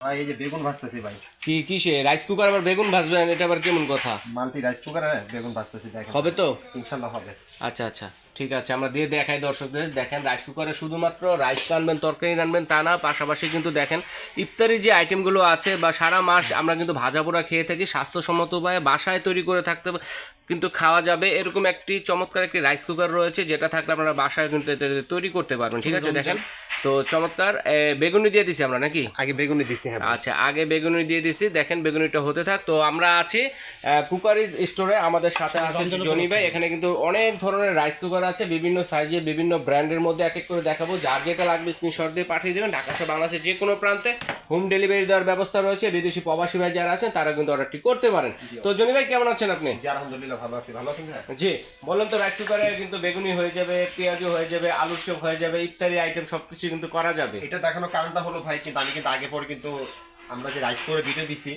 ভাই এই যে বেগুন ভাজতেছি ভাই। কি কিসে? রাইস কুকার আবার বেগুন ভাজবেন এটা আবার কেমন কথা? মাল্টি রাইস কুকারে বেগুন ভাজতেছি দেখেন। হবে তো? ইনশাল্লাহ হবে। আচ্ছা আচ্ছা। ঠিক আছে আমরা দিয়ে দেখাই দর্শকদের। দেখেন রাইস কুকারে শুধুমাত্র রাইস রানবেন তরকারি রানবেন তা না পাশাপাশি কিন্তু দেখেন ইফতারি যে আইটেমগুলো আছে বা সারা মাস আমরা কিন্তু ভাজা পোড়া খেয়ে থাকি স্বাস্থ্যসম্মত উপায়ে বাসায় তৈরি করে থাকতে কিন্তু খাওয়া যাবে। এরকম একটি চমৎকার একটি রাইস কুকার রয়েছে যেটা থাকলে আপনারা বাসায় কিন্তু তৈরি করতে পারবেন। ঠিক আছে দেখেন। তো চমৎকার। বেগুনি দিয়ে দিছি আমরা নাকি? আগে বেগুনি দিছি হ্যাঁ। আচ্ছা আগে বেগুনি দিয়ে দিছি। দেখেন বেগুনিটা হতে থাক। তো আমরা আছি কুকারিজ স্টোরে। আমাদের সাথে আছে জনি ভাই। এখানে কিন্তু অনেক ধরনের রাইস কুকার আছে। বিভিন্ন সাইজে বিভিন্ন ব্র্যান্ডের মধ্যে এক এক করে দেখাবো। যার যেটা লাগবে স্ক্রিনশট দিয়ে পাঠিয়ে দেবেন। ঢাকা সহ বাংলাদেশের যে কোনো প্রান্তে হোম ডেলিভারি দেওয়ার ব্যবস্থা রয়েছে। বিদেশি প্রবাসী ভাই যারা আছেন তারা কিন্তু অর্ডারটি করতে পারেন। তো জনি ভাই কেমন আছেন আপনি? জি আলহামদুলিল্লাহ ভালো আছি। ভালো আছেন জি বললাম তো রাইস কুকারে কিন্তু বেগুনি হয়ে যাবে পেঁয়াজও হয়ে যাবে আলুর চপ হয়ে যাবে ইত্যাদি আইটেম সবকিছু কিন্তু করা যাবে। এটা দেখানোর কারণটা হলো ভাই কিন্তু আমি কিন্তু আগে পরে কিন্তু আমরা যে রাইস কুকারের ভিডিও দিছি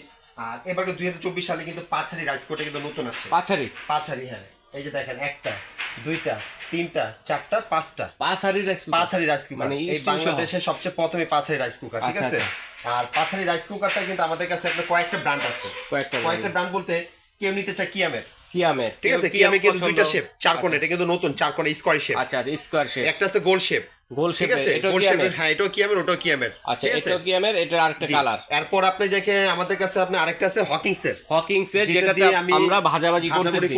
আর এবার দুই হাজার চব্বিশ সালে কিন্তু পাঁচ হাড়ি রাইস কুকারটা কিন্তু নতুন আসছে। পাঁচারি? পাঁচ হাড়ি হ্যাঁ। এই যে দেখেন একটা দুইটা তিনটা চারটা পাঁচটা। পাঁচারি রাইস পাঁচ হাড়ি রাইস কুকার মানে এই স্টিল সহ। বাংলাদেশে সবচেয়ে প্রথমে পাঁচ হাড়ি রাইস কুকার ঠিক আচ্ছা, আছে? আর পাঁচ হাড়ি রাইস কুকারটা কিন্তু আমাদের কাছে একটা কয়েকটা ব্র্যান্ড আছে। কয়েকটা কয়েকটা ব্র্যান্ড বলতে কেউ নিতে চায় কিয়ামের। কিয়ামের। ঠিক আছে? কিয়ামে কিন্তু দুইটা শেপ চার কোণে এটা কিন্তু নতুন চার কোণে স্কোয়ার শেপ আচ্ছা আচ্ছা স্কোয়ার শেপ একটা আছে গোল শেপ গোল এটা হ্যাঁ কিয়ামের কিয়ামের। আচ্ছা এটা কিয়ামের এটা আরেকটা কালার। এরপর আপনি দেখে আমাদের কাছে আপনি আরেকটা আছে হকিংস এর হকিংস এর যেটাতে আমরা ভাজাভাজি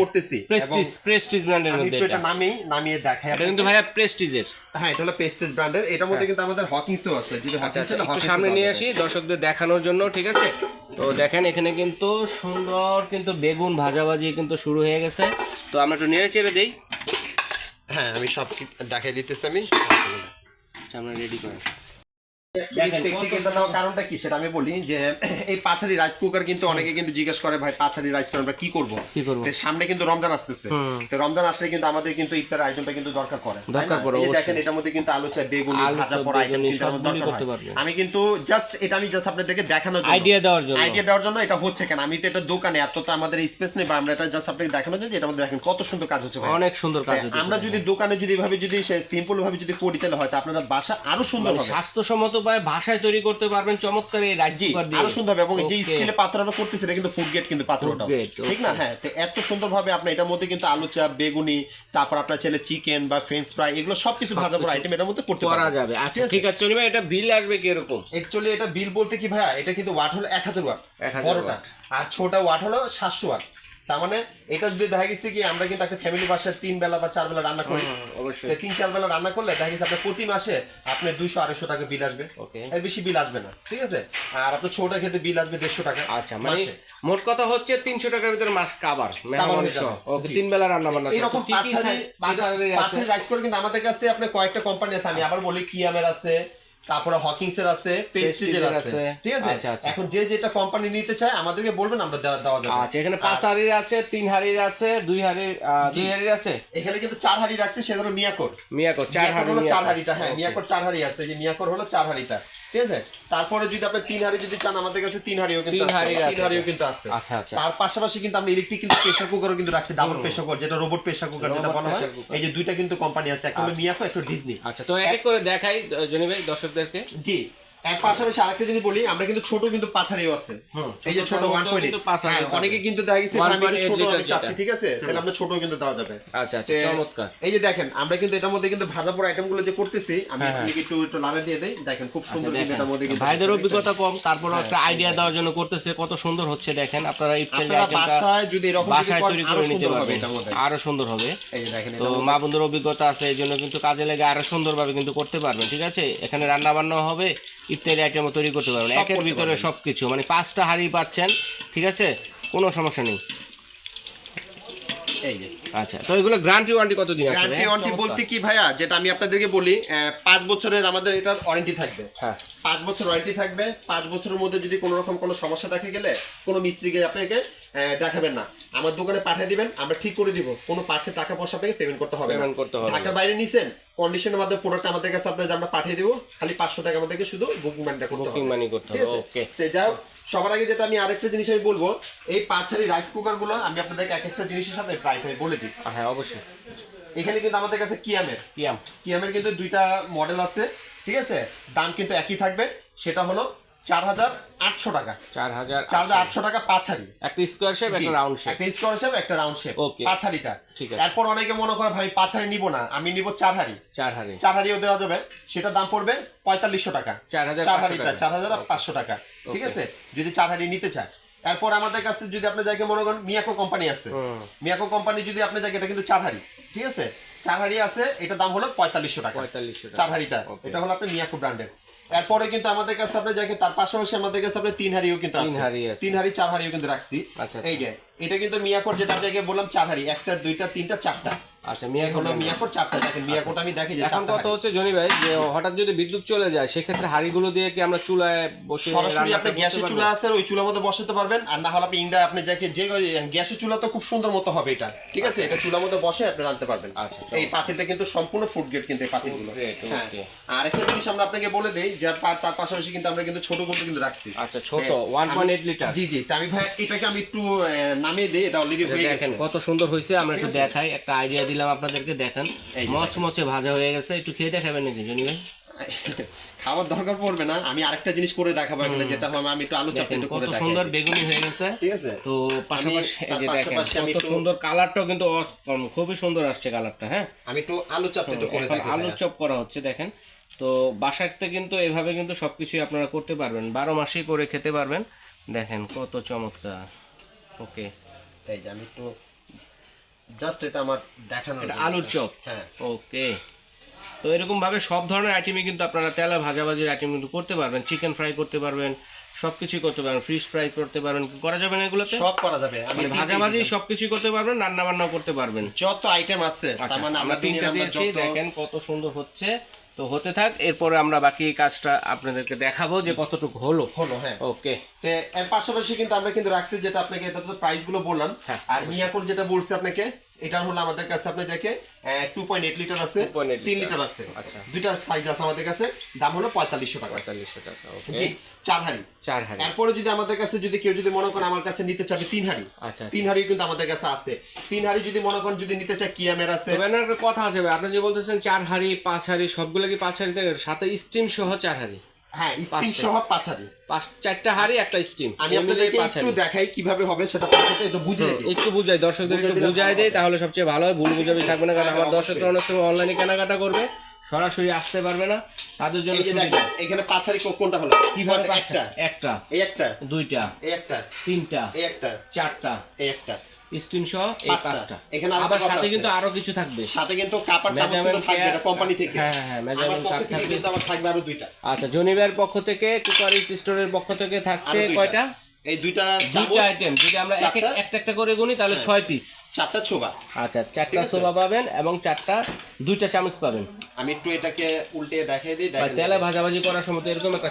করতেছি। প্রেস্টিজ প্রেস্টিজ ব্র্যান্ডের মধ্যে এটা এটা। নামেই নামিয়ে দেখাই এটা কিন্তু ভাইয়া প্রেস্টিজের হ্যাঁ এটা হলো ব্র্যান্ডের এটার মধ্যে কিন্তু আমাদের হকিংসও আছে। যদি আচ্ছা হকিংস আচ্ছা একটু সামনে নিয়ে আসি দর্শকদের দেখানোর জন্য ঠিক আছে? তো দেখেন এখানে কিন্তু সুন্দর কিন্তু বেগুন ভাজাভাজি কিন্তু শুরু হয়ে গেছে। তো আমরা একটু নেড়ে চেড়ে দিই। হ্যাঁ আমি সব দেখাই দিতেছি আমি। আমরা রেডি দেওয়ার কারণটা কি সেটা আমি বলি যে এই পাঁচারি রাইস কুকার কিন্তু অনেকে কিন্তু জিজ্ঞেস করে ভাই পাঁচারি রাইস কুকার আমরা কি করব? তো সামনে কিন্তু রমজান আসতেছে। তো রমজান আসলে কিন্তু আমাদের কিন্তু ইফতার আইটেমটা কিন্তু দরকার পড়ে তাই দরকার না? পড়ে, এই যে অবশ্যই। দেখেন এটার মধ্যে কিন্তু আলু চাই বেগুনি ভাজা পড়া আইটেম বেগুনি কিন্তু আমাদের সবগুলি দরকার করতে। পারবে। আমি কিন্তু জাস্ট এটা আমি জাস্ট আপনাদেরকে দেখানোর জন্য। আইডিয়া দেওয়ার জন্য। আইডিয়া দেওয়ার জন্য এটা হচ্ছে কেন? আমি তো এটা দোকানে এত তো আমাদের স্পেস নেই বা আমরা এটা জাস্ট আপনাকে দেখানোর জন্য মধ্যে দেখেন কত সুন্দর কাজ হচ্ছে অনেক সুন্দর কাজ আমরা যদি দোকানে যদি এভাবে যদি সিম্পল ভাবে যদি করি তাহলে হয়তো আপনারা বাসা আরও সুন্দর হবে। স্বাস্থ্যসম্মত উপায়ে ভাষায় তৈরি করতে পারবেন চমৎকার এই রাইস কুকার দিয়ে। আরও সুন্দর হবে এবং যে. স্টিলে পাত্র আমরা করতেছি এটা কিন্তু ফুড গেট কিন্তু পাত্রটা ঠিক না? হ্যাঁ তো এত সুন্দর ভাবে আপনি এটার মধ্যে কিন্তু আলু চাপ বেগুনি তারপর আপনার ছেলে চিকেন বা ফ্রেঞ্চ ফ্রাই এগুলো সবকিছু ভাজা পড়া আইটেম এটার মধ্যে করতে করা পারবেন। যাবে। আচ্ছা ঠিক আছে? চলিমা এটা বিল আসবে কীরকম? অ্যাকচুয়ালি এটা বিল বলতে কি ভাইয়া এটা কিন্তু ওয়াট হলো এক হাজার ওয়াট 1000 বড়টা। আর ছোট ওয়াট হলো সাতশো ওয়াট তার মানে এটা যদি দেখা গেছে কি আমরা কিন্তু একটা ফ্যামিলি বাসায় তিন বেলা বা চার বেলা রান্না করি অবশ্যই। তিন চার বেলা রান্না করলে দেখা গেছে আপনার প্রতি মাসে আপনার দুইশো আড়াইশো টাকা বিল আসবে। এর বেশি বিল আসবে না ঠিক আছে? আর আপনার ছোট খেতে বিল আসবে দেড়শো টাকা আচ্ছা মানে মোট কথা হচ্ছে তিনশো টাকার ভিতরে মাস কাবার। তিন বেলা রান্না বান্না পাঁচহারি আছে? পাঁচহারি রাইস করে কিন্তু আমাদের কাছে আপনার কয়েকটা কোম্পানি আছে। আমি আবার বলি কিয়ামের আছে তারপরে হকিংস এর আছে পেস্টিজের আছে। ঠিক আছে? আচ্ছা, আচ্ছা। এখন যে যেটা কোম্পানি নিতে চায় আমাদেরকে বলবেন আমরা দেওয়া যাবে। আচ্ছা এখানে পাঁচ হাড়ির আছে তিন হাড়ির আছে দুই হাড়ির দুই হাড়ির আছে? এখানে কিন্তু চার হাড়ি রাখছে সেটা হলো মিয়াকোর মিয়াকোট চার হাড়ি হলো চার হাড়িটা হ্যাঁ মিয়াকোর চার হাড়ি আছে যে মিয়াকোর হলো চার হাড়িটা। ঠিক আছে? তারপরে যদি আপনি তিন হাড়ি যদি চান আমাদের কাছে তিন হাড়িও কিন্তু তিন। হাড়িও কিন্তু আছে আচ্ছা, আচ্ছা। তার পাশাপাশি কিন্তু আমরা ইলেকট্রিক কিন্তু প্রেসার কুকারও কিন্তু রাখছি ডাবল প্রেসার কুকার যেটা রোবট প্রেসার কুকার যেটা বলা হয়। এই যে দুইটা কিন্তু কোম্পানি আছে একটা হলো মিয়াকো একটা ডিজনি আচ্ছা তো এক করে দেখাই জনি ভাই দর্শকদেরকে। জি। এর পাশাপাশি আরেকটা যদি বলি আমরা কিন্তু ছোট কিন্তু আছে। এই যে ছোট ওয়ান পয়েন্ট কিন্তু অনেকে কিন্তু দেখা গেছে আমি একটু ছোট আমি চাচ্ছি ঠিক আছে? তাহলে আমরা ছোট কিন্তু দেওয়া যাবে। আচ্ছা আচ্ছা চমৎকার। এই যে দেখেন আমরা কিন্তু এটার মধ্যে কিন্তু ভাজা পোড়া আইটেমগুলো যে করতেছি আমি হ্যাঁ, আপনাকে একটু একটু লালে দিয়ে দেই। দেখেন খুব সুন্দর কিন্তু এটার মধ্যে কিন্তু ভাইদের অভিজ্ঞতা কম তারপরে একটা আইডিয়া দেওয়ার জন্য করতেছে কত সুন্দর হচ্ছে দেখেন। আপনারা ইফতারি আইটেমটা বাসায় যদি এরকম বাসায় তৈরি করে নিতে আরও সুন্দর হবে। এই যে দেখেন তো মা বন্ধুর অভিজ্ঞতা আছে এই জন্য কিন্তু কাজে লেগে আরও সুন্দরভাবে কিন্তু করতে পারবেন ঠিক আছে? এখানে রান্না বান্না হবে ইত্যাদি আইটেম তৈরি করতে পারবেন। একের ভিতরে সব কিছু মানে পাঁচটা হাড়ি পাচ্ছেন ঠিক আছে? কোনো সমস্যা নেই। এই যে। আচ্ছা তো এগুলো গ্যারান্টি ওয়ারেন্টি কতদিন আছে গ্যারান্টি ওয়ারেন্টি বলতে কি ভাইয়া যেটা আমি আপনাদেরকে বলি পাঁচ বছরের আমাদের এটার ওয়ারেন্টি থাকবে। হ্যাঁ। পাঁচ বছর ওয়ারেন্টি থাকবে। পাঁচ বছরের মধ্যে যদি কোনো রকম কোনো সমস্যা দেখা গেলে কোনো মিস্ত্রিকে আপনাকে দেখাবেন না। আমার দোকানে পাঠিয়ে দিবেন আমরা ঠিক করে দিব। কোনো পার্টসের টাকা পয়সা আপনাকে পেমেন্ট করতে হবে না। করতে হবে। ঢাকার বাইরে নিছেন কন্ডিশনের মাধ্যমে প্রোডাক্ট আমাদের কাছে আপনাদের আমরা পাঠিয়ে দিব। খালি পাঁচশো টাকা আমাদেরকে শুধু বুকিং মানিটা করতে বুকিং হবে। মানি করতে হবে ওকে যাই হোক, সবার আগে যেটা আমি আরেকটা জিনিস আমি বলব এই পাঁচ হাড়ি রাইস কুকারগুলো আমি আপনাদেরকে এক একটা জিনিসের সাথে প্রাইস আমি বলে দিই। হ্যাঁ অবশ্যই। এখানে কিন্তু আমাদের কাছে কিয়ামের। কিয়াম। কিয়ামের কিন্তু দুইটা মডেল আছে। ঠিক আছে? দাম কিন্তু একই থাকবে। সেটা হলো চার হাজার আটশো টাকা। চার হাজার চার হাজার আটশো টাকা পাঁচ হাড়ি একটা স্কোয়ার শেপ একটা রাউন্ড শেপ একটা স্কোয়ার শেপ একটা রাউন্ড শেপ. পাঁচ হাড়িটা ঠিক আছে। এরপর অনেকে মনে করে ভাই পাঁচ হাড়ি নিবো না। আমি নিবো চার হাড়ি চার হাড়ি চার হাড়িও দেওয়া যাবে। সেটার দাম পড়বে পঁয়তাল্লিশশো টাকা। চার হাজার চার হাড়িটা। চার হাজার পাঁচশো টাকা। ঠিক আছে? যদি চার হাড়ি নিতে চায়। এরপর আমাদের কাছে যদি আপনি যাকে মনে করেন মিয়াকো কোম্পানি আছে। মিয়াকো কোম্পানি যদি আপনি যাকে এটা কিন্তু চার হাড়ি ঠিক আছে? চার হাড়ি আছে এটা দাম হলো পঁয়তাল্লিশশো টাকা। পঁয়তাল্লিশশো টাকা। চার হাড়িটা এটা হলো আপনার মিয়াকো ব্র্যান্ডের এরপরে কিন্তু আমাদের কাছে আপনি যাকে তার পাশাপাশি আমাদের কাছে আপনি তিন হাড়িও কিন্তু তিন হাড়ি চার হাড়িও কিন্তু রাখছি। আচ্ছা, এই যে এটা কিন্তু মিয়াকোর যেটা আপনাকে বললাম চার হাড়ি একটা দুইটা তিনটা চারটা। আচ্ছা মিয়া হলো মিয়াকোর চারটা দেখেন মিয়াকোটা আমি দেখি যে এখন কথা হচ্ছে জনি ভাই যে হঠাৎ যদি বিদ্যুৎ চলে যায় সেক্ষেত্রে হাড়িগুলো দিয়ে কি আমরা চুলায় বসে সরাসরি আপনি গ্যাসের চুলা আছে ওই চুলার মধ্যে বসাতে পারবেন আর না হলে আপনি ইন্ডা আপনি যাকে যে গ্যাসের চুলা তো খুব সুন্দর মতো হবে এটা ঠিক আছে? এটা চুলার মধ্যে বসে আপনি রাখতে পারবেন। আচ্ছা, এই পাতিলটা কিন্তু সম্পূর্ণ ফুড গ্রেড কিন্তু এই পাতিলগুলো। হ্যাঁ. আর একটা জিনিস আমরা আপনাকে বলে দেই যার পা- তার পাশাপাশি কিন্তু আমরা কিন্তু ছোটগুলো কিন্তু রাখছি। আচ্ছা ছোট হ্যাঁ, পয়েন্ট এইট লিটার জি জি আমি ভাই এটাকে আমি একটু নামিয়ে দিই এটা অলরেডি হয়ে গেছে। কত সুন্দর হয়েছে আমরা একটু দেখাই একটা আইডিয়া দিলাম আপনাদেরকে দেখেন। এই যে মচমচে ভাজা হয়ে গেছে একটু খেয়ে দেখাবেন নাকি জনি ভাই? খাবার দরকার পড়বে না আমি আরেকটা জিনিস করে দেখাবো এখানে যেটা হবে আমি একটু আলু চাপটা একটু করে দেখাই। সুন্দর বেগুনি হয়ে গেছে। ঠিক আছে? তো পাশাপাশি এই যে দেখেন পাশাপাশি আমি কত একটু- সুন্দর কালারটাও কিন্তু খুবই সুন্দর আসছে কালারটা হ্যাঁ? আমি একটু আলু চাপটা একটু করে দেখাই আলুর চপ করা হচ্ছে দেখেন। তো বাসাতে কিন্তু এভাবে কিন্তু সবকিছুই আপনারা করতে পারবেন বারো মাসেই করে খেতে পারবেন। দেখেন কত চমৎকার। ওকে। যে আমি একটু জাস্ট এটা আমার দেখানোর জন্য। আলুর চপ? হ্যাঁ। ওকে তো এরকম ভাবে সব ধরনের আইটেমই কিন্তু আপনারা তেলা ভাজাভাজির আইটেম কিন্তু করতে পারবেন চিকেন ফ্রাই করতে পারবেন সবকিছু করতে পারবেন ফিশ ফ্রাই করতে পারবেন করা যাবে না এগুলো সব করা যাবে। আমি মানে ভাজি ভাজাভাজি সবকিছু করতে পারবেন রান্না বান্না করতে পারবেন। যত আইটেম আছে আচ্ছা তার মানে আমরা তিনটা দিয়েছি যত দেখেন কত সুন্দর হচ্ছে। তো হতে থাক এরপরে আমরা বাকি কাজটা আপনাদেরকে দেখাবো যে কতটুকু হলো। হলো হ্যাঁ। ওকে। তে এর পাশাপাশি কিন্তু আমরা কিন্তু রাখছি যেটা আপনাকে এটা তো প্রাইসগুলো বললাম। হ্যাঁ, আর মিয়াপুর যেটা বলছি আপনাকে এটা হলো আমাদের কাছে আপনি দেখে টু পয়েন্ট এইট লিটার আছে 2.8 তিন লিটার। আছে। আচ্ছা। দুইটা সাইজ আছে আমাদের কাছে দাম হলো পঁয়তাল্লিশশো টাকা। পঁয়তাল্লিশশো টাকা জি চার হাড়ি। চার হাজার এরপরে যদি আমাদের কাছে যদি কেউ যদি মনে করেন আমার কাছে নিতে চাবে তিন হাড়ি। আচ্ছা তিন হাড়ি কিন্তু আমাদের কাছে আছে। তিন হাড়ি যদি মনে করেন যদি নিতে চায় কিয়ামের আছে। কথা আছে ভাই, আপনি যে বলতেছেন চার হাড়ি পাঁচ হাড়ি সবগুলো কি পাঁচ হাড়ি সাথে স্টিম সহ চার হাড়ি? হ্যাঁ স্টিম সহ পাঁচ হাড়ি। পাঁচ চারটা হাড়ি একটা স্টিম আমি আপনাদেরকে একটু দেখাই কীভাবে হবে সেটা পাশাতে একটু বুঝিয়ে দিই। একটু বুঝাই দর্শকদের একটু বুঝাই দেয় তাহলে সবচেয়ে ভালো হয় ভুল বুঝাবি থাকবে না কারণ হ্যাঁ, আমার দর্শকরা অনেক সময় অনলাইনে কেনাকাটা করবে সরাসরি আসতে পারবে না তাদের জন্য এখানে পাঁচ হাড়ি কোনটা হলো? কীভাবে একটা। একটা এই একটা। দুইটা এই একটা। তিনটা এই একটা। চারটা। এই একটা। স্টিম সহ এই পাঁচটা। এখানে আবার সাথে কিন্তু আরও কিছু থাকবে। সাথে কিন্তু কাপার চামচ কিন্তু থাকবে এটা কোম্পানি থেকে। হ্যাঁ, হ্যাঁ, হ্যাঁ, কাপ থাকবে। কিন্তু আমার থাকবে আরও দুইটা। আচ্ছা জনিবের পক্ষ থেকে কুকারিস স্টোরের পক্ষ থেকে থাকছে কয়টা? এই দুইটা চামচ আইটেম যদি আমরা এক এক- একটা একটা করে গুনি তাহলে ছয় পিস চারটা ছোবা। আচ্ছা চারটা আছে। সোবা পাবেন এবং চারটা দুইটা চামচ পাবেন। আমি একটু এটাকে উল্টে দেখাই দিই তেলে ভাজাভাজি করার সময় তো এরকম একটা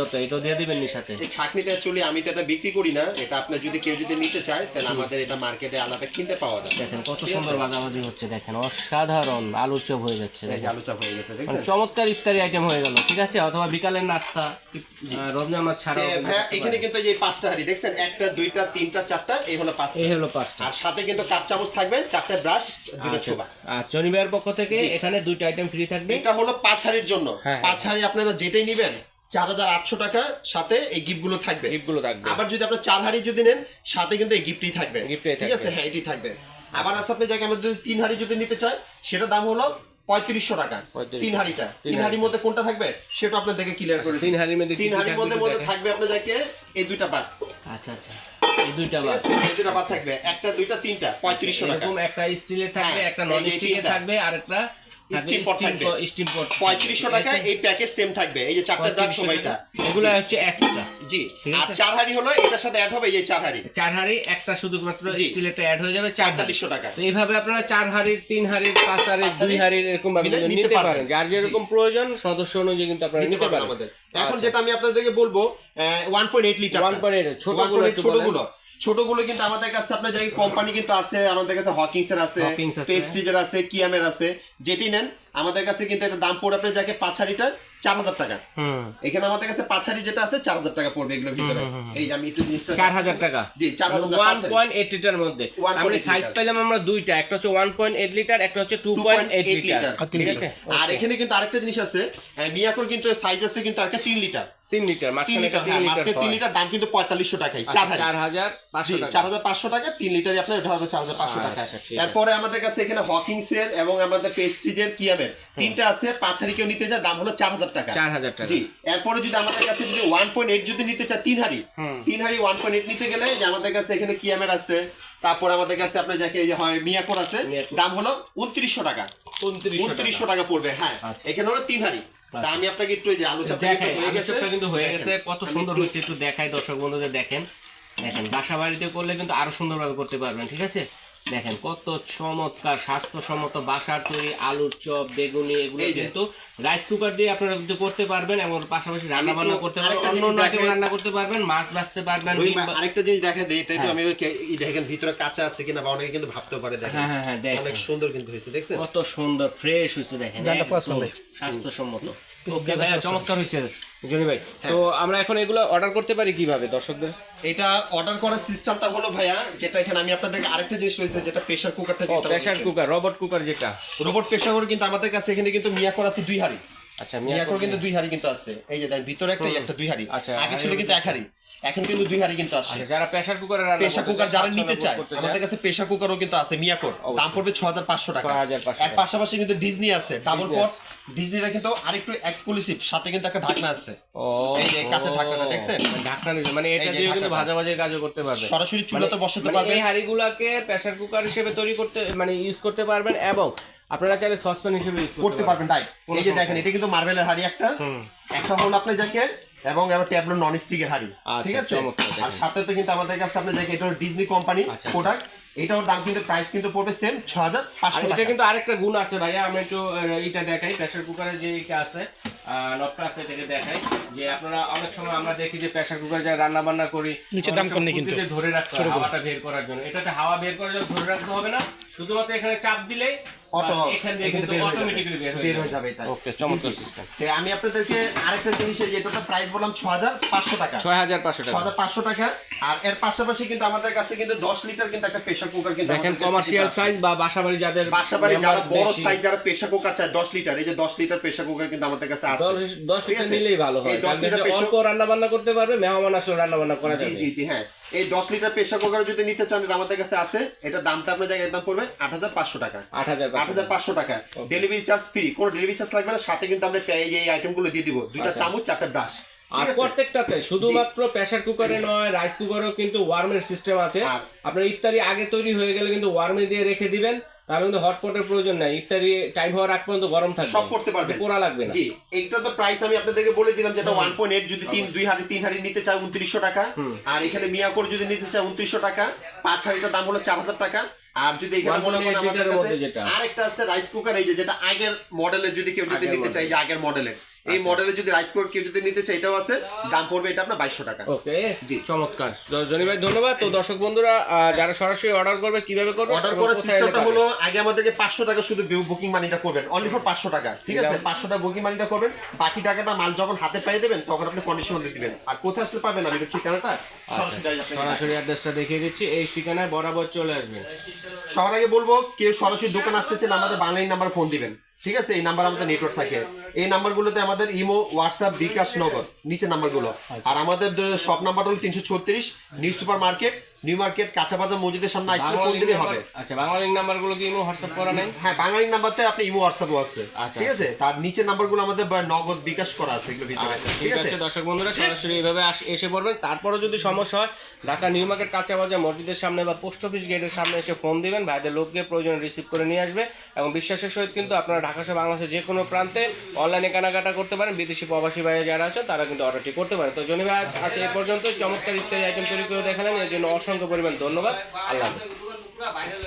দরকার এটা দিয়ে দিবেন নি সাথে। এই ছাকনিটা অ্যাকচুয়ালি আমি তো এটা বিক্রি করি না এটা আপনার যদি কেউ যদি নিতে চায় তাহলে আমাদের এটা মার্কেটে আলাদা কিনতে পাওয়া যায় দেখেন কত সুন্দর ভাজাভাজি হচ্ছে দেখেন অসাধারণ আলুর চপ হয়ে যাচ্ছে এই আলু চাপ হয়ে গেছে চমৎকার ইফতারি আইটেম হয়ে গেল ঠিক আছে? অথবা বিকালের নাস্তা রমজান ভাইয়া করতে এখানে কিন্তু এই যে পাঁচটা হাড়ি দেখছেন? একটা দুইটা তিনটা চারটা এই হলো পাঁচটা। এই হলো পাঁচটা। আর সাথে কিন্তু কাপ চামচ থাকবে চারটা ব্রাশ দুটো আচ্ছা। ছোবা। আর চনিবার পক্ষ থেকে এখানে দুইটা আইটেম ফ্রি থাকবে। এটা হলো পাঁচ হাড়ির জন্য। হ্যাঁ, পাঁচ হাড়ি আপনারা যেটাই নেবেন চার হাজার আটশো টাকা সাথে এই গিফটগুলো থাকবে। গিফটগুলো থাকবে। আবার যদি আপনার চার হাড়ি যদি নেন সাথে কিন্তু এই গিফটই থাকবে। গিফটই ঠিক আছে? হ্যাঁ এটি থাকবে। আবার আছে আপনি জায়গায় আমাদের যদি তিন হাড়ি যদি নিতে চায় সেটা দাম হলো পঁয়ত্রিশশো টাকা। তিন হাড়িটা। তিন হাঁড়ি। হাড়ির মধ্যে কোনটা থাকবে সেটা আপনাদেরকে ক্লিয়ার করে তিন হাড়ির মধ্যে তিন হাড়ির মধ্যে মধ্যে থাকবে আপনার যাকে এই দুইটা বাদ আচ্ছা আচ্ছা। দুইটা বাদ। দুইটা থাকবে। একটা দুইটা তিনটা পঁয়ত্রিশশো টাকা। একটা স্টিলের থাকবে হ্যাঁ, একটা নন স্টিলের থাকবে আর একটা Steam pot থাকবে। স্টিম পট পঁয়ত্রিশশো টাকা এই প্যাকেজ সেম থাকবে। এই যে চারটা ব্রাশ সবাইটা। এগুলো হচ্ছে এক্সট্রা জি। আর চার হাড়ি হলো এটার সাথে অ্যাড হবে এই যে চার হাড়ি। চার হাড়ি একটা শুধুমাত্র স্টিলেরটা অ্যাড হয়ে যাবে টাকা। তো এইভাবে আপনারা চার হাড়ির তিন হাড়ির পাঁচ হাড়ির দুই হাড়ির এরকম ভাবে নিতে পারেন। যার যেরকম প্রয়োজন সদস্য অনুযায়ী কিন্তু আপনারা নিতে পারেন। এখন আচ্ছা। যেটা আমি আপনাদেরকে বলব ওয়ান পয়েন্ট এইট লিটার 1.8 ছোটগুলো একটু ছোটগুলো। ছোটগুলো কিন্তু আমাদের কাছে আপনার জায়গায় কোম্পানি কিন্তু আছে আমাদের কাছে হকিংস এর আছে আছে। পেস্টিজের আছে কিয়ামের আছে যেটি নেন আমাদের কাছে কিন্তু এটা দাম পড়ে আপনার যাকে পাঁচ হাড়িটা চার হাজার টাকা। এখানে আমাদের কাছে পাঁচ যেটা আছে চার হাজার টাকা পড়বে এগুলোর ভিতরে। এই যে আমি একটু জিনিসটা চার হাজার টাকা? জি চার হাজার টাকা, ওয়ান। পয়েন্ট এইট লিটার মধ্যে। 1.8 আমরা সাইজ। পাইলাম আমরা দুইটা একটা হচ্ছে ওয়ান পয়েন্ট এইট লিটার একটা হচ্ছে টু পয়েন্ট এইট 2.8 লিটার ঠিক আছে? আর এখানে কিন্তু আরেকটা জিনিস আছে মিয়াকোর কিন্তু সাইজ আছে কিন্তু আরেকটা তিন লিটার তিন লিটার তিন মাঝখানে তিন হ্যাঁ লিটার মাঝখানে তিন। লিটার দাম কিন্তু পঁয়তাল্লিশশো টাকাই চার হাজার। চার হাজার পাঁচশো টাকা। চার হাজার পাঁচশো টাকা তিন লিটারই আপনার এটা হবে চার হাজার পাঁচশো টাকা আচ্ছা, আছে। এরপরে আমাদের কাছে এখানে হকিংস এর এবং আমাদের পেস্টিজের কিয়ামের তিনটা আছে পাঁচ হাড়ি কেউ নিতে যায় দাম হলো চার হাজার টাকা। চার হাজার টাকা। জি এরপরে যদি আমাদের কাছে যদি ওয়ান পয়েন্ট এইট যদি নিতে চায় তিন হাড়ি তিন হাড়ি ওয়ান পয়েন্ট এইট নিতে গেলে যে আমাদের কাছে এখানে কিয়ামের আছে তারপর আমাদের কাছে আপনার যাকে হয় মিয়াকোর আছে দাম হলো উনত্রিশশো টাকা। উনত্রিশশো টাকা। পড়বে হ্যাঁ। আচ্ছা। এখানে হলো তিন হাড়ি তা আমি আপনাকে একটু আলোচনা যে আলু চাপটা দেখাই হয়ে গেছে। কিন্তু হয়ে গেছে। কত সুন্দর হয়েছে একটু দেখাই দর্শক বন্ধুদের দেখেন। দেখেন বাসা বাড়িতে করলে কিন্তু আরও সুন্দরভাবে করতে পারবেন ঠিক আছে? দেখেন কত চমৎকার স্বাস্থ্যসম্মত বাসার তৈরি আলুর চপ বেগুনি এগুলো কিন্তু রাইস কুকার দিয়ে আপনারা কিন্তু করতে পারবেন এবং পাশাপাশি রান্না বান্না করতে পারবেন অন্য অন্য আইটেম রান্না করতে পারবেন মাছ ভাজতে পারবেন আরেকটা জিনিস দেখা দেয় এটা একটু। আমি এই দেখেন ভিতরে কাঁচা আছে কিনা বা অনেকে কিন্তু ভাবতে পারে দেখেন। হ্যাঁ হ্যাঁ হ্যাঁ দেখেন। অনেক সুন্দর কিন্তু হয়েছে দেখছেন? কত সুন্দর ফ্রেশ হয়েছে দেখেন। স্বাস্থ্যসম্মত। ওকে ভাইয়া চমৎকার হয়েছে। জনি ভাই হ্যাঁ। তো আমরা এখন এগুলো অর্ডার করতে পারি কীভাবে দর্শকদের? এটা অর্ডার করার সিস্টেমটা হলো ভাইয়া যেটা এখানে আমি আপনাদেরকে আরেকটা জিনিস রয়েছে যেটা প্রেসার কুকারটা যেটা প্রেসার কুকার রোবট কুকার যেটা। রোবট প্রেসার কুকার কিন্তু আমাদের কাছে এখানে কিন্তু মিয়া কর আছে দুই হাড়ি। আচ্ছা মিয়া কর কিন্তু দুই হাড়ি কিন্তু আছে। এই যে দেখেন ভিতরে একটা একটা দুই হাড়ি। আচ্ছা, আগে ছিল কিন্তু এক হাড়ি। এখন কিন্তু দুই হাড়ি কিন্তু আসে আচ্ছা, যারা প্রেসার কুকারে প্রেসার কুকার যারা নিতে চায় আমাদের কাছে প্রেসার কুকারও কিন্তু আছে মিয়াকোর দাম পড়বে ছ হাজার পাঁচশো টাকা। 6,500 এর পাশাপাশি কিন্তু ডিজনি আছে ডাবল ডিজনি পট। ডিজনিটা কিন্তু আরেকটু এক্সক্লুসিভ সাথে কিন্তু একটা ঢাকনা আছে। এই যে কাঁচা ঢাকনাটা দেখছেন? ঢাকনা দিয়েছে, মানে এটা দিয়ে কিন্তু ঢাকনাটা। ভাজাভাজির কাজও করতে পারবে। সরাসরি চুলাতে বসাতে মানে পারবেন। এই হাঁড়িগুলাকে প্রেসার কুকার হিসেবে তৈরি করতে মানে ইউজ করতে পারবেন এবং আপনারা চাইলে সসপ্যান হিসেবে ইউজ করতে পারবেন তাই এই যে দেখেন এটা কিন্তু মার্বেলের হাড়ি একটা। একটা হলো আপনি যাকে এবং এবার ট্যাবলো নন স্টিকের হাড়ি। আচ্ছা, ঠিক আছে? আর সাথে তো কিন্তু আমাদের কাছে আপনি দেখেন এটা ডিজনি কোম্পানি প্রোডাক্ট এটার দাম কিন্তু প্রাইস কিন্তু পড়বে সেম ছ হাজার পাঁচশো এটা কিন্তু আরেকটা গুণ আছে ভাইয়া আমি একটু এটা দেখাই। প্রেসার কুকারের যে এটা আছে নবটা আছে এটাকে দেখাই। যে আপনারা অনেক সময় আমরা দেখি যে প্রেসার কুকারে যা রান্না বান্না করি নিচে দাম কম নেই কিন্তু। ধরে রাখতে হয় হাওয়াটা বের করার জন্য। এটাতে হাওয়া বের করার জন্য ধরে রাখতে হবে না। শুধুমাত্র এখানে চাপ দিলেই অটো বাস এখান দিয়ে কিন্তু অটোমেটিক্যালি বের বের হয়ে যাবে। যাবে এটা। ওকে চমৎকার সিস্টেম তো আমি আপনাদেরকে আরেকটা জিনিস এই যে প্রাইস বললাম ছ হাজার পাঁচশো টাকা। ছয় হাজার পাঁচশো ছ টাকা। হাজার পাঁচশো টাকা। আর এর পাশাপাশি কিন্তু আমাদের কাছে কিন্তু দশ লিটার কিন্তু একটা প্রেসার কুকার কিন্তু দেখেন কমার্শিয়াল আছে। সাইজ বা বাসাবাড়ি যাদের বাসাবাড়ি যারা বড় সাইজ যারা প্রেসার কুকার চায় দশ লিটার এই যে দশ লিটার প্রেসার কুকার কিন্তু আমাদের কাছে আছে। লিটার নিলেই ভালো হয়। এই দশ কারণ লিটার অল্প রান্না বান্না করতে পারবে মেহমান আসলে রান্না বান্না করা জি জি জি হ্যাঁ। এই দশ লিটার প্রেসার কুকার যদি নিতে চান এটা আমাদের কাছে আছে। এটা দামটা আপনার জায়গায় একদম পড়বে আট হাজার পাঁচশো টাকা। আট হাজার পাঁচশো টাকা। ডেলিভারি চার্জ ফ্রি কোনো ডেলিভারি চার্জ লাগবে না সাথে কিন্তু আমরা এই আইটেমগুলো দিয়ে দিব। দুইটা আচ্ছা। চামচ চারটা ব্রাশ। আর প্রত্যেকটাতে শুধুমাত্র প্রেসার কুকারে নয় রাইস কুকারেও কিন্তু ওয়ার্মের সিস্টেম আছে। আপনার ইফতারি আগে তৈরি হয়ে গেলে কিন্তু ওয়ার্মে দিয়ে রেখে দিবেন। তাহলে কিন্তু হটপটের প্রয়োজন নাই। ইফতারি টাইম হওয়ার আগ পর্যন্ত গরম থাকবে। সব করতে পারবে। পোড়া লাগবে না। জি এইটা তো প্রাইস আমি আপনাদেরকে বলে দিলাম যেটা ওয়ান পয়েন্ট এইট যদি তিন দুই হাড়ি তিন হাড়ি নিতে চায় উনত্রিশশো টাকা। আর এখানে মিয়াকোর যদি নিতে চায় উনত্রিশশো টাকা পাঁচ হাড়িটার দাম হলো চার হাজার টাকা। আর যদি এখানে 1.8 মনে করেন আমাদের কাছে আরেকটা আছে রাইস কুকার এই যে যেটা আগের মডেলের যদি কেউ যদি নিতে চায় যে আগের মডেলের এই মডেলের যদি রাইস কুকার কেউ যদি নিতে চায় এটাও আছে। দাম পড়বে এটা আপনার বাইশশো টাকা। ওকে জি। চমৎকার। জনি ভাই ধন্যবাদ। তো দর্শক বন্ধুরা যারা সরাসরি অর্ডার করবে কীভাবে করবে অর্ডার করার সিস্টেমটা হলো আগে আমাদেরকে পাঁচশো টাকা শুধু বুকিং মানিটা করবেন। অনলি ফর পাঁচশো টাকা ঠিক আছে? পাঁচশো টাকা বুকিং মানিটা করবেন। বাকি টাকাটা মাল যখন হাতে পাই দেবেন তখন আপনি কন্ডিশন দিয়ে দিবেন। আর কোথায় আসলে পাবেন আমি ঠিকানাটা সরাসরি আপনাকে সরাসরি অ্যাড্রেসটা দেখিয়ে দিচ্ছি। এই ঠিকানায় বরাবর চলে আসবে। সবার আগে বলব কেউ সরাসরি দোকান আসতেছেন আমাদের বাংলাইন নাম্বার ফোন দিবেন। ঠিক আছে? এই নাম্বার আমাদের নেটওয়ার্ক থাকে। এই নাম্বারগুলোতে আমাদের ইমো হোয়াটসঅ্যাপ বিকাশ নগর নিচে নাম্বারগুলো। আর আমাদের শপ নাম্বার হলো তিনশো ছত্রিশ new super market new market কাঁচা বাজার মসজিদের সামনে আসলে ফোন নাম্বার- হবে। আচ্ছা লিঙ্ক নাম্বারগুলো কি ইমো হোয়াটসঅ্যাপ করা নেই? হ্যাঁ বাঙালি নাম্বারতে আপনি ইমো হোয়াটসঅ্যাপও আছে। আচ্ছা, ঠিক আছে? তার নিচের নাম্বারগুলো আমাদের নগদ বিকাশ করা আছে এগুলো ভিতরে। আচ্ছা, ঠিক আছে? দর্শক বন্ধুরা সরাসরি এইভাবে এসে পড়বেন। তারপরে যদি সমস্যা হয় ঢাকা নিউ মার্কেট কাঁচা বাজার মসজিদের সামনে বা পোস্ট অফিস গেটের সামনে এসে ফোন দিবেন। ভাইদের লোককে প্রয়োজন রিসিভ করে নিয়ে আসবে। এবং বিশ্বাসের সহিত কিন্তু আপনারা ঢাকা সহ বাংলাদেশের যে কোনো প্রান্তে অনলাইনে কেনাকাটা করতে পারেন। বিদেশি প্রবাসী ভাইয়া যারা আছে তারা কিন্তু অর্ডারটি করতে পারেন। তো জনি ভাই, আজ- এই পর্যন্ত চমৎকার ইত্যাদি আইটেম তৈরি করে দেখালেন। এর জন্য অসংখ্য পরিমাণ ধন্যবাদ। আল্লাহ হাফেজ।